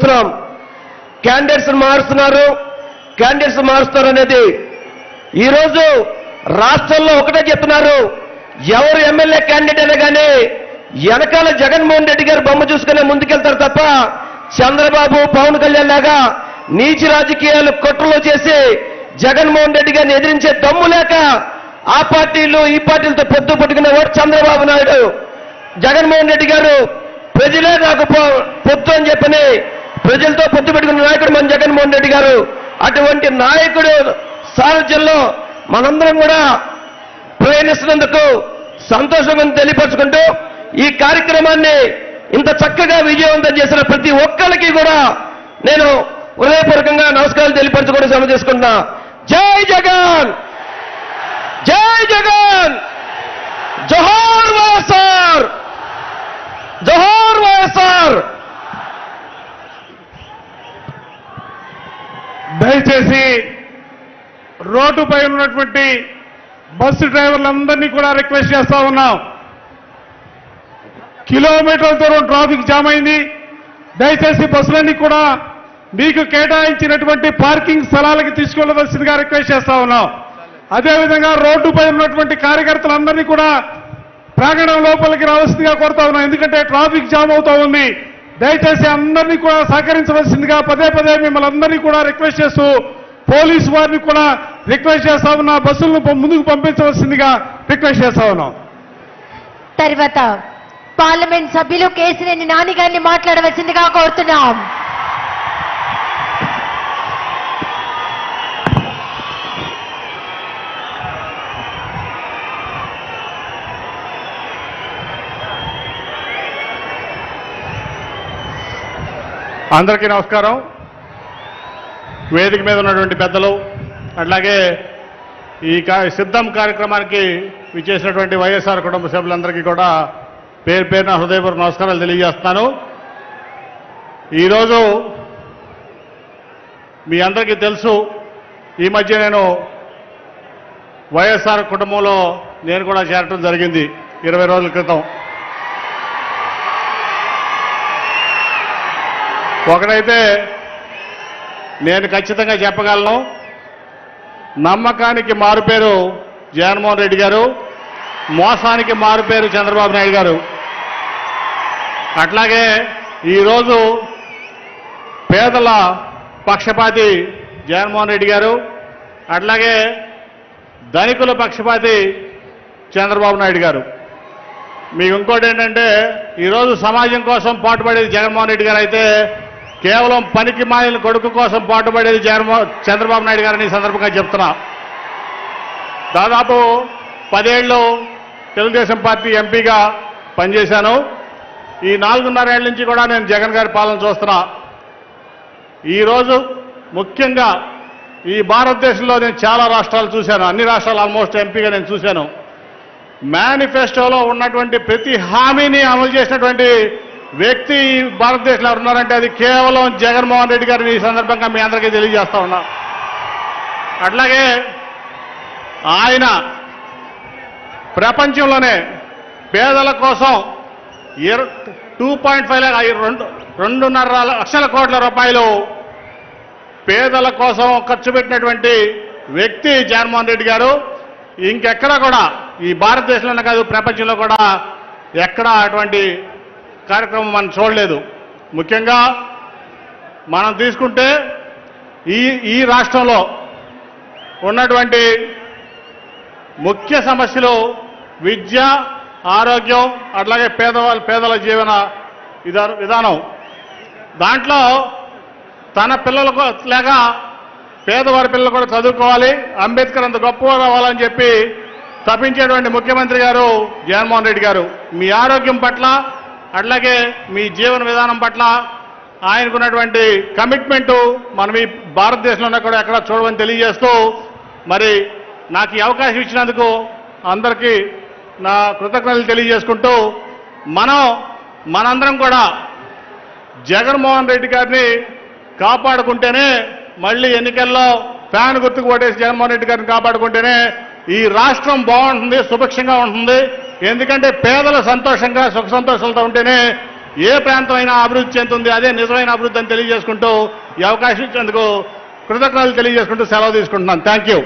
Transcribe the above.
చూస్తున్నాం. క్యాండిడేట్స్ మారుస్తున్నారు. క్యాండిడేట్స్ మారుస్తున్నారు అనేది ఈరోజు రాష్ట్రంలో ఒకటే చెప్తున్నారు. ఎవరు ఎమ్మెల్యే క్యాండిడేట్ అయినా కానీ వెనకాల జగన్మోహన్ రెడ్డి గారు బొమ్మ చూసుకునే ముందుకెళ్తారు తప్ప చంద్రబాబు పవన్ కళ్యాణ్ లాగా నీచి రాజకీయాలు కుట్రలు చేసి జగన్మోహన్ రెడ్డి గారిని ఎదిరించే దమ్ము లేక ఆ పార్టీలు ఈ పార్టీలతో పొత్తు పట్టుకునేవాడు చంద్రబాబు నాయుడు. జగన్మోహన్ రెడ్డి గారు ప్రజలే నాకు పొత్తు అని చెప్పని ప్రజలతో పొత్తు పెట్టుకున్న నాయకుడు మన జగన్మోహన్ రెడ్డి గారు. అటువంటి నాయకుడు సారథ్యంలో మనందరం కూడా ప్రయాణిస్తున్నందుకు సంతోషంగా తెలియపరచుకుంటూ ఈ కార్యక్రమాన్ని ఇంత చక్కగా విజయవంతం చేసిన ప్రతి ఒక్కరికి కూడా నేను హృదయపూర్వకంగా నమస్కారాలు తెలియపరచుకోవడం సెలవు తీసుకుంటున్నా. జై జగన్! జై జగన్! జోహార్ వైఎస్ఆర్! జోహార్ వైఎస్ఆర్! దయచేసి రోడ్డుపై ఉన్నటువంటి బస్సు డ్రైవర్లందరినీ కూడా రిక్వెస్ట్ చేస్తా ఉన్నాం. కిలోమీటర్ల దూరం ట్రాఫిక్ జామ్ అయింది. దయచేసి బస్సులన్నీ కూడా మీకు కేటాయించినటువంటి పార్కింగ్ స్థలాలకి తీసుకెళ్ళవలసిందిగా రిక్వెస్ట్ చేస్తా ఉన్నాం. అదేవిధంగా రోడ్డుపై ఉన్నటువంటి కార్యకర్తలందరినీ కూడా ప్రాంగణం లోపలికి రావాల్సిందిగా కోరుతా ఉన్నాం. ఎందుకంటే ట్రాఫిక్ జామ్ అవుతా ఉంది. దయచేసి అందరినీ కూడా సహకరించవలసిందిగా పదే పదే మిమ్మల్ని అందరినీ కూడా రిక్వెస్ట్ చేస్తూ పోలీస్ వారిని కూడా రిక్వెస్ట్ చేస్తా ఉన్నా బస్సులను ముందుకు పంపించవలసిందిగా రిక్వెస్ట్ చేస్తా ఉన్నాం. తర్వాత పార్లమెంట్ సభ్యులు కేసినేని నాని గారిని మాట్లాడవలసిందిగా కోరుతున్నాం. అందరికీ నమస్కారం. వేదిక మీద ఉన్నటువంటి పెద్దలు అట్లాగే ఈ సిద్ధం కార్యక్రమానికి విచ్చేసినటువంటి వైఎస్ఆర్ కుటుంబ సభ్యులందరికీ కూడా పేరు పేరున హృదయపూర్వక నమస్కారాలు తెలియజేస్తున్నాను. ఈరోజు మీ అందరికీ తెలుసు ఈ మధ్య నేను వైఎస్ఆర్ కుటుంబంలో నేను కూడా చేరటం జరిగింది ఇరవై రోజుల క్రితం. ఒకడైతే నేను ఖచ్చితంగా చెప్పగలను. నమ్మకానికి మారుపేరు జగన్మోహన్ రెడ్డి గారు. మోసానికి మారుపేరు చంద్రబాబు నాయుడు గారు. అట్లాగే ఈరోజు పేదల పక్షపాతి జగన్మోహన్ రెడ్డి గారు. అట్లాగే ధనికుల పక్షపాతి చంద్రబాబు నాయుడు గారు. మీకు ఇంకోటి ఏంటంటే ఈరోజు సమాజం కోసం పాటుపడేది జగన్మోహన్ రెడ్డి గారు అయితే కేవలం పనికి మాలిన కొడుకు కోసం పాటుపడేది జగన్మో చంద్రబాబు నాయుడు గారని సందర్భంగా చెప్తున్నా. దాదాపు పదేళ్ళు తెలుగుదేశం పార్టీ ఎంపీగా పనిచేశాను. ఈ నాలుగున్నరేళ్ళ నుంచి కూడా నేను జగన్ గారి పాలన చూస్తున్నా. ఈరోజు ముఖ్యంగా ఈ భారతదేశంలో నేను చాలా రాష్ట్రాలు చూశాను. అన్ని రాష్ట్రాలు ఆల్మోస్ట్ ఎంపీగా నేను చూశాను. మేనిఫెస్టోలో ఉన్నటువంటి ప్రతి హామీని అమలు చేసినటువంటి వ్యక్తి భారతదేశంలో ఉన్నారంటే అది కేవలం జగన్మోహన్ రెడ్డి గారిని ఈ సందర్భంగా మీ అందరికీ తెలియజేస్తా ఉన్నా. అట్లాగే ఆయన ప్రపంచంలోనే పేదల కోసం టూ పాయింట్ ఫైవ్ రెండు రెండున్నర లక్షల కోట్ల రూపాయలు పేదల కోసం ఖర్చు పెట్టినటువంటి వ్యక్తి జగన్మోహన్ రెడ్డి గారు. ఇంకెక్కడ కూడా ఈ భారతదేశంలోనే కాదు ప్రపంచంలో కూడా ఎక్కడా అటువంటి కార్యక్రమం మనం చూడలేదు. ముఖ్యంగా మనం తీసుకుంటే ఈ ఈ రాష్ట్రంలో ఉన్నటువంటి ముఖ్య సమస్యలు విద్య ఆరోగ్యం అట్లాగే పేదవాళ్ళ పేదల జీవన విధానం దాంట్లో తన పిల్లలకు లేక పేదవారి పిల్లలు కూడా చదువుకోవాలి. అంబేద్కర్ అంత గొప్పగా రావాలని చెప్పి తప్పించేటువంటి ముఖ్యమంత్రి గారు జగన్మోహన్ రెడ్డి గారు. మీ ఆరోగ్యం పట్ల అట్లాగే మీ జీవన విధానం పట్ల ఆయనకున్నటువంటి కమిట్మెంటు మనం ఈ భారతదేశంలో కూడా ఎక్కడ చూడమని తెలియజేస్తూ మరి నాకు ఈ అవకాశం ఇచ్చినందుకు అందరికీ నా కృతజ్ఞతలు తెలియజేసుకుంటూ మనం మనందరం కూడా జగన్మోహన్ రెడ్డి గారిని కాపాడుకుంటేనే మళ్ళీ ఎన్నికల్లో ఫ్యాన్ గుర్తుకు ఓటేసి జగన్మోహన్ రెడ్డి గారిని కాపాడుకుంటేనే ఈ రాష్ట్రం బాగుంటుంది సుభిక్షంగా ఉంటుంది ఎందుకంటే పేదల సంతోషంగా సుఖ సంతోషాలతో ఉంటేనే ఏ ప్రాంతం అయినా అభివృద్ధి చెందుతుంది. అదే నిజమైన అభివృద్ధి అని తెలియజేసుకుంటూ ఈ అవకాశం ఇచ్చేందుకు కృతజ్ఞతలు తెలియజేసుకుంటూ సెలవు తీసుకుంటున్నాను. Thank you